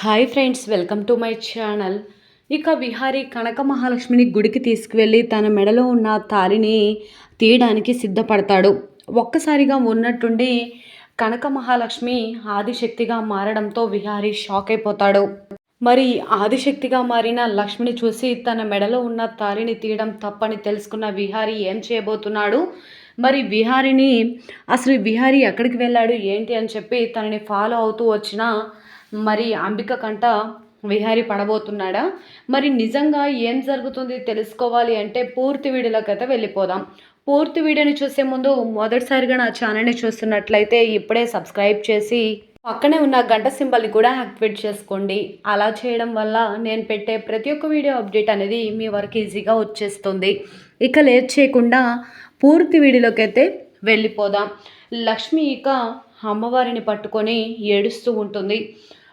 Hi friends welcome to my channel. ఇక విహారీ కనక మహాలక్ష్మిని గుడికి తీసుకువెళ్ళి తన మెడలో ఉన్న తాలిని తీయడానికి సిద్ధపడతాడు. ఒక్కసారిగా ఉన్నట్టుండి కనక మహాలక్ష్మి ఆదిశక్తిగా మారడంతో విహారీ షాక్ అయిపోతాడు. మరి ఆదిశక్తిగా మారిన లక్ష్మిని చూసి తన మెడలో ఉన్న తాలిని తీయడం తప్పని తెలుసుకున్న విహారీ ఏం చేయబోతున్నాడు? మరి విహారిని అసలు విహారీ ఎక్కడికి వెళ్ళాడు? ఏంటి అని చెప్పి తనని ఫాలో అవుతూ వచ్చిన మరి అంబిక కంట విహారీ పడబోతున్నాడా? మరి నిజంగా ఏం జరుగుతుంది తెలుసుకోవాలి అంటే పూర్తి వీడియోలోకి వెళ్ళిపోదాం. పూర్తి వీడియోని చూసే ముందు మొదటిసారిగా నా ఛానల్ని చూస్తున్నట్లయితే ఇప్పుడే సబ్స్క్రైబ్ చేసి పక్కనే ఉన్న గంట సింబల్ని కూడా యాక్టివేట్ చేసుకోండి. అలా చేయడం వల్ల నేను పెట్టే ప్రతి ఒక్క వీడియో అప్డేట్ అనేది మీ వరకు ఈజీగా వచ్చేస్తుంది. ఇక లేట్ చేయకుండా పూర్తి వీడియోలోకి అయితే వెళ్ళిపోదాం. లక్ష్మి ఇక అమ్మవారిని పట్టుకొని ఏడుస్తూ ఉంటుంది.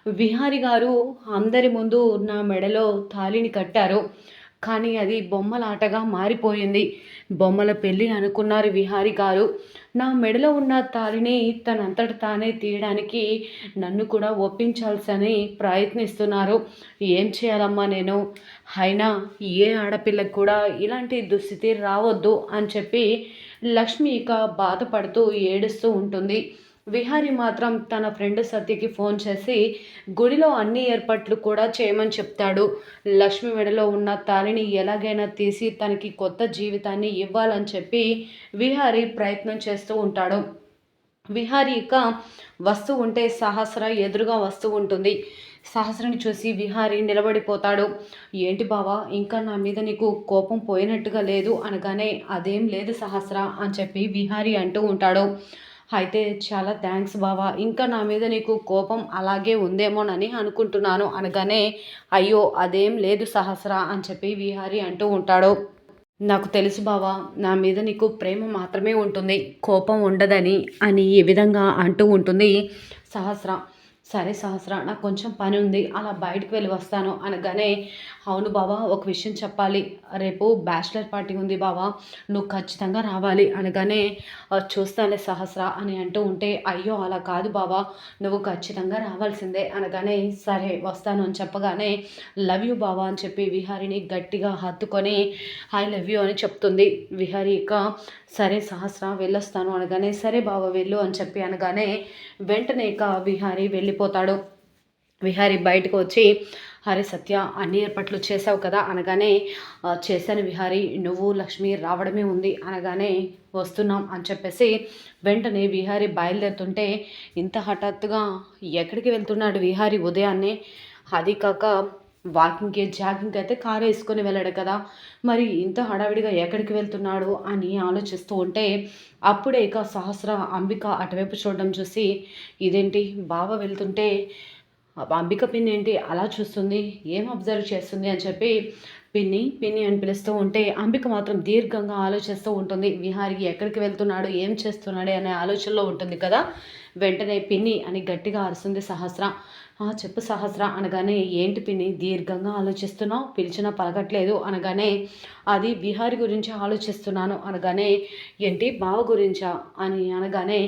విహారి గారు అందరి ముందు నా మెడలో తాళిని కట్టారు. కానీ అది బొమ్మలాటగా మారిపోయింది. బొమ్మల పెళ్ళి అనుకున్నారు విహారి గారు. నా మెడలో ఉన్న తాళిని తనంతట తానే తీయడానికి నన్ను కూడా ఒప్పించాల్సని ప్రయత్నిస్తున్నారు. ఏం చేయాలమ్మా నేను? అయినా ఏ ఆడపిల్లకు కూడా ఇలాంటి దుస్థితి రావద్దు అని చెప్పి లక్ష్మి ఇక బాధపడుతూ ఏడుస్తూ ఉంటుంది. విహారి మాత్రం తన ఫ్రెండ్ సత్యకి ఫోన్ చేసి గుడిలో అన్ని ఏర్పాట్లు కూడా చేయమని చెప్తాడు. లక్ష్మి మెడలో ఉన్న తాలిని ఎలాగైనా తీసి తనకి కొత్త జీవితాన్ని ఇవ్వాలని చెప్పి విహారి ప్రయత్నం చేస్తూ ఉంటాడు. విహారి ఇక వస్తూ ఉంటే సహస్ర ఎదురుగా వస్తూ ఉంటుంది. సహస్రని చూసి విహారి నిలబడిపోతాడు. ఏంటి బావా ఇంకా నా మీద నీకు కోపం పోయినట్టుగా లేదు అనగానే అదేం లేదు సహస్ర అని చెప్పి విహారి అంటూ ఉంటాడు. అయితే చాలా థ్యాంక్స్ బావా. ఇంకా నా మీద నీకు కోపం అలాగే ఉందేమోనని అనుకుంటున్నాను అనగానే అయ్యో అదేం లేదు సహస్ర అని చెప్పి విహారి అంటూ ఉంటాడు. నాకు తెలుసు బావా నా మీద నీకు ప్రేమ మాత్రమే ఉంటుంది కోపం ఉండదని అని ఈ విధంగా అంటూ ఉంటుంది సహస్ర. సరే సహస్ర నాకు కొంచెం పని ఉంది అలా బయటకు వెళ్ళి వస్తాను అనగానే అవును బావా ఒక విషయం చెప్పాలి. రేపు బ్యాచిలర్ పార్టీ ఉంది బావా నువ్వు ఖచ్చితంగా రావాలి అనగానే చూస్తానే సహస్ర అని అంటూ ఉంటే అయ్యో అలా కాదు బావా నువ్వు ఖచ్చితంగా రావాల్సిందే అనగానే సరే వస్తాను అని చెప్పగానే లవ్ యూ బావా అని చెప్పి విహారిని గట్టిగా హత్తుకొని ఐ లవ్ యూ అని చెప్తుంది. విహారి ఇక సరే సహస్ర వెళ్ళొస్తాను అనగానే సరే బావా వెళ్ళు అని చెప్పి అనగానే వెంటనే ఇక విహారి వెళ్ళిపోతాడు. విహారి బయటకు వచ్చి అరే సత్య అన్ని ఏర్పాట్లు చేసావు కదా అనగానే చేశాను విహారి నువ్వు లక్ష్మి రావడమే ఉంది అనగానే వస్తున్నాం అని చెప్పేసి వెంటనే విహారి బయలుదేరుతుంటే ఇంత హఠాత్తుగా ఎక్కడికి వెళ్తున్నాడు విహారి ఉదయాన్నే? అది కాక వాకింగ్కి జాగింగ్కి అయితే కారు వేసుకొని వెళ్ళాడు కదా. మరి ఇంత హడావిడిగా ఎక్కడికి వెళ్తున్నాడు అని ఆలోచిస్తూ ఉంటే అప్పుడే ఇక సహస్ర అంబిక అటువైపు చూడడం చూసి ఇదేంటి? బావ వెళ్తుంటే అంబిక పిన్ని ఏంటి? అలా చూస్తుంది. ఏం అబ్జర్వ్ చేస్తుంది అని చెప్పి పిన్ని పిన్ని అని పిలుస్తూ ఉంటే అంబిక మాత్రం దీర్ఘంగా ఆలోచిస్తూ ఉంటుంది. విహారికి ఎక్కడికి వెళ్తున్నాడు? ఏం చేస్తున్నాడు అనే ఆలోచనలో ఉంటుంది కదా? వెంటనే పిన్ని అని గట్టిగా అరుస్తుంది సహస్ర. చెప్పు సహస్ర అనగానే ఏంటి పిన్ని దీర్ఘంగా ఆలోచిస్తున్నావు? పిలిచినా పలకట్లేదు అనగానే అది విహారి గురించి ఆలోచిస్తున్నాను అనగానే ఏంటి? బావ గురించా? అని అనగానే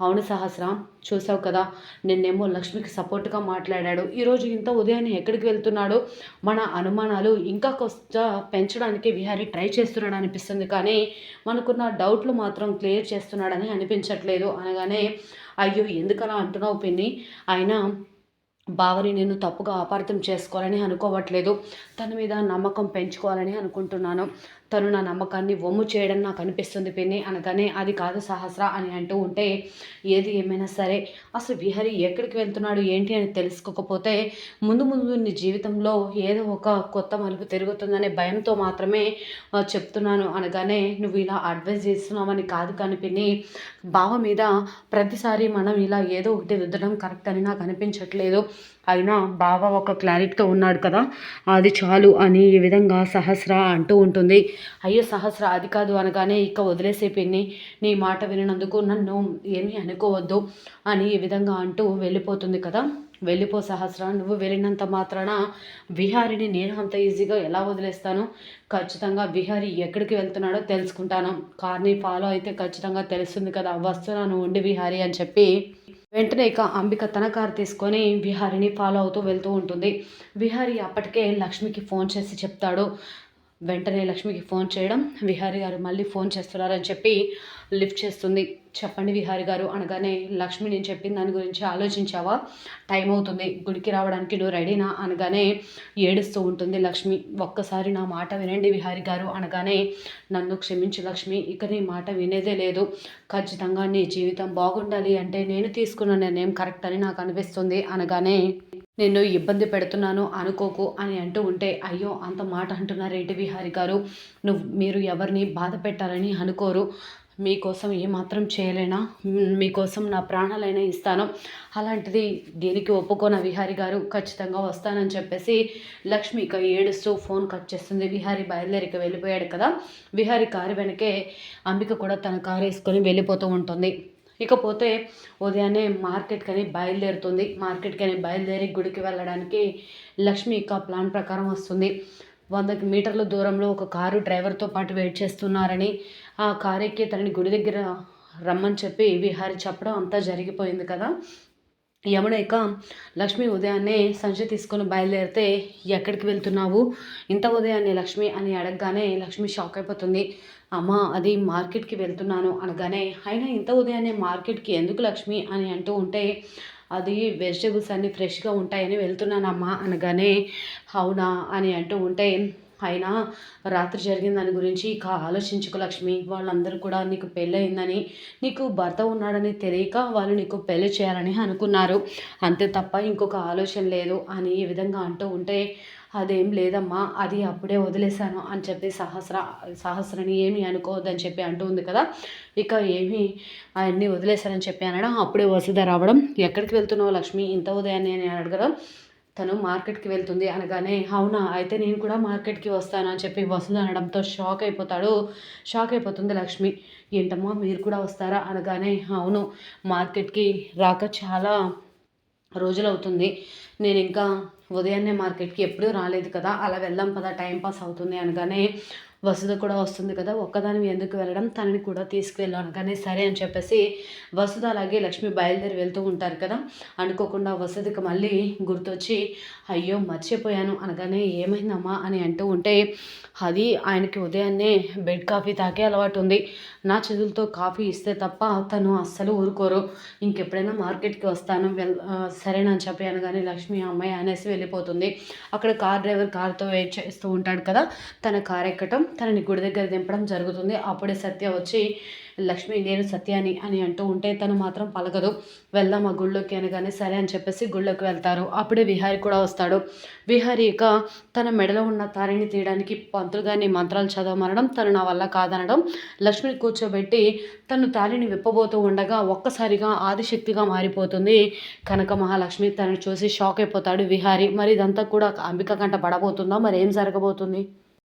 అవును సహస్రం చూసావు కదా నిన్నేమో లక్ష్మికి సపోర్ట్గా మాట్లాడాడు. ఈరోజు ఇంత ఉదయాన్నే ఎక్కడికి వెళ్తున్నాడు? మన అనుమానాలు ఇంకా కొంత పెంచడానికి విహారీ ట్రై చేస్తున్నాడు అనిపిస్తుంది. కానీ మనకున్న డౌట్లు మాత్రం క్లియర్ చేస్తున్నాడని అనిపించట్లేదు. అనగానే అయ్యో ఎందుకలా అంటున్నావు పిన్ని? అయినా బావని నేను తప్పుగా అపార్థం చేసుకోవాలని అనుకోవట్లేదు. తన మీద నమ్మకం పెంచుకోవాలని అనుకుంటున్నాను. తను నా నమ్మకాన్ని వమ్ము చేయడం నాకు అనిపిస్తుంది పిన్ని అనగానే అది కాదు సహస్ర అని అంటూ ఉంటే ఏది ఏమైనా సరే అసలు విహరి ఎక్కడికి వెళ్తున్నాడు ఏంటి అని తెలుసుకోకపోతే ముందు ముందు నీ జీవితంలో ఏదో ఒక కొత్త మలుపు తిరుగుతుందనే భయంతో మాత్రమే చెప్తున్నాను అనగానే నువ్వు ఇలా అడ్వైజ్ చేస్తున్నావని కాదు కానీ పిన్ని బావ మీద ప్రతిసారి మనం ఇలా ఏదో ఒకటి రుద్దడం కరెక్ట్ అని నాకు అనిపించట్లేదు. అయినా బావ ఒక క్లారిటీతో ఉన్నాడు కదా అది చాలు అని ఈ విధంగా సహస్ర అంటూ ఉంటుంది. అయ్యో సహస్ర అది కాదు అనగానే ఇక వదిలేసే పిన్ని నీ మాట వినినందుకు నన్ను ఏమీ అనుకోవద్దు అని ఈ విధంగా అంటూ వెళ్ళిపోతుంది కదా. వెళ్ళిపో సహస్ర నువ్వు వెళ్ళినంత మాత్రాన విహారిని నేను అంత ఈజీగా ఎలా వదిలేస్తాను? ఖచ్చితంగా విహారి ఎక్కడికి వెళ్తున్నాడో తెలుసుకుంటాను. కార్ని ఫాలో అయితే ఖచ్చితంగా తెలుస్తుంది కదా. వస్తున్నాను ఉండి విహారి అని చెప్పి వెంటనే ఇక అంబిక తన కారు తీసుకొని విహారిని ఫాలో అవుతూ వెళ్తూ ఉంటుంది. విహారి అప్పటికే లక్ష్మికి ఫోన్ చేసి చెప్తాడు వెంటనే లక్ష్మికి ఫోన్ చేయడం విహారి గారు మళ్ళీ ఫోన్ చేస్తున్నారని చెప్పి లిఫ్ట్ చేస్తుంది. చెప్పండి విహారి గారు అనగానే లక్ష్మి నేను చెప్పిన దాని గురించి ఆలోచించావా? టైం అవుతుంది గుడికి రావడానికి నువ్వు రెడీనా? అనగానే ఏడుస్తూ ఉంటుంది లక్ష్మి. ఒక్కసారి నా మాట వినండి విహారి గారు అనగానే నన్ను క్షమించు లక్ష్మి ఇక నీ మాట వినేదే లేదు. ఖచ్చితంగా నీ జీవితం బాగుండాలి అంటే నేను తీసుకున్న నిర్ణయం కరెక్ట్ అని నాకు అనిపిస్తుంది. అనగానే నేను ఇబ్బంది పెడుతున్నాను అనుకోకు అని అంటూ ఉంటే అయ్యో అంత మాట అంటున్నారేంటి విహారి గారు? నువ్వు మీరు ఎవరిని బాధ పెట్టాలని అనుకోరు. మీకోసం ఏమాత్రం చేయలేనా? మీకోసం నా ప్రాణాలైనా ఇస్తాను. అలాంటిది దీనికి ఒప్పుకోన విహారి గారు? ఖచ్చితంగా వస్తానని చెప్పేసి లక్ష్మి ఇక ఏడుస్తూ ఫోన్ కట్ చేస్తుంది. విహారి బయలుదేరికి వెళ్ళిపోయాడు కదా. విహారి కారు వెనకే అంబిక కూడా తన కారు వేసుకొని వెళ్ళిపోతూ ఉంటుంది. ఇకపోతే ఉదయాన్నే మార్కెట్కి అని బయలుదేరుతుంది. మార్కెట్కి అని బయలుదేరి గుడికి వెళ్ళడానికి లక్ష్మి ఇక ప్లాన్ ప్రకారం వస్తుంది. వంద మీటర్ల దూరంలో ఒక కారు డ్రైవర్తో పాటు వెయిట్ చేస్తున్నారని ఆ కారు ఎక్కి తనని గుడి దగ్గర రమ్మని చెప్పి విహారి చెప్పడం అంతా జరిగిపోయింది కదా. యమున ఇక లక్ష్మి ఉదయాన్నే సంచి తీసుకొని బయలుదేరితే ఎక్కడికి వెళ్తున్నావు? ఇంత ఉదయాన్నే లక్ష్మి అని అడగగానే లక్ష్మి షాక్ అయిపోతుంది. అమ్మ అది మార్కెట్కి వెళ్తున్నాను అనగానే అయినా ఇంత ఉదయాన్నే మార్కెట్కి ఎందుకు లక్ష్మి అని అంటూ ఉంటే అది వెజిటేబుల్స్ అన్నీ ఫ్రెష్గా ఉంటాయని వెళ్తున్నానమ్మా అనగానే అవునా అని అంటూ ఉంటే అయినా రాత్రి జరిగిన దాని గురించి ఇక ఆలోచించుకో లక్ష్మి. వాళ్ళందరూ కూడా నీకు పెళ్ళయిందని నీకు భర్త ఉన్నాడని తెలియక వాళ్ళు నీకు పెళ్ళి చేయాలని అనుకున్నారు. అంతే తప్ప ఇంకొక ఆలోచన లేదు అని ఈ విధంగా అంటూ ఉంటే అదేం లేదమ్మా అది అప్పుడే వదిలేశాను అని చెప్పి సహస్ర సహస్రని ఏమి అనుకోవద్దని చెప్పి అంటూ ఉంది కదా. ఇక ఏమి అవన్నీ వదిలేశానని చెప్పి అనడం అప్పుడే వసుధ రావడం. ఎక్కడికి వెళ్తున్నావు లక్ష్మి? ఇంత ఉదయాన్నే అని అడగడం తను మార్కెట్కి వెళ్తుంది అనగానే అవునా అయితే నేను కూడా మార్కెట్కి వస్తాను అని చెప్పి వసూలు అనడంతో షాక్ అయిపోతాడు. షాక్ అయిపోతుంది లక్ష్మి. ఏంటమ్మా మీరు కూడా వస్తారా? అనగానే అవును మార్కెట్కి రాక చాలా రోజులు అవుతుంది నేను ఇంకా ఉదయాన్నే మార్కెట్కి ఎప్పుడూ రాలేదు కదా అలా వెళ్దాం పదా టైం పాస్ అవుతుంది అనగానే వసుధ కూడా వస్తుంది కదా ఒక్కదాని ఎందుకు వెళ్ళడం? తనని కూడా తీసుకువెళ్ళాను కానీ సరే అని చెప్పేసి వసుధ అలాగే లక్ష్మి బయలుదేరి వెళ్తూ ఉంటారు కదా. అనుకోకుండా వసుధకి మళ్ళీ గుర్తొచ్చి అయ్యో మర్చిపోయాను అనగానే ఏమైందమ్మా? అని అంటూ ఉంటే అది ఆయనకి ఉదయాన్నే బెడ్ కాఫీ తాగే అలవాటు ఉంది. నా చేతులతో కాఫీ ఇస్తే తప్ప తను అస్సలు ఊరుకోరు. ఇంకెప్పుడైనా మార్కెట్కి వస్తాను. వెల్ సరేనని చెప్పి అనగానే లక్ష్మి అమ్మాయి అనేసి వెళ్ళిపోతుంది. అక్కడ కార్ డ్రైవర్ కార్తో వెయిట్ చేస్తూ ఉంటాడు కదా. తన కార్ ఎక్కటం తనని గుడి దగ్గర దింపడం జరుగుతుంది. అప్పుడే సత్య వచ్చి లక్ష్మి నేను సత్యాని అని అంటూ ఉంటే తను మాత్రం పలకదు. వెళ్దాం ఆ గుళ్ళోకి అనగానే సరే అని చెప్పేసి గుళ్ళోకి వెళ్తారు. అప్పుడే విహారి కూడా వస్తాడు. విహారి ఇక తన మెడలో ఉన్న తారిని తీయడానికి పంతులు గారిని మంత్రాలు చదవమనడం తను నా వల్ల కాదనడం. లక్ష్మిని కూర్చోబెట్టి తను తారిని విప్పబోతూ ఉండగా ఒక్కసారిగా ఆదిశక్తిగా మారిపోతుంది. కనక మహాలక్ష్మి తనని చూసి షాక్ అయిపోతాడు విహారి. మరి ఇదంతా కూడా అంబిక కంట పడబోతుందా? మరి ఏం జరగబోతుంది?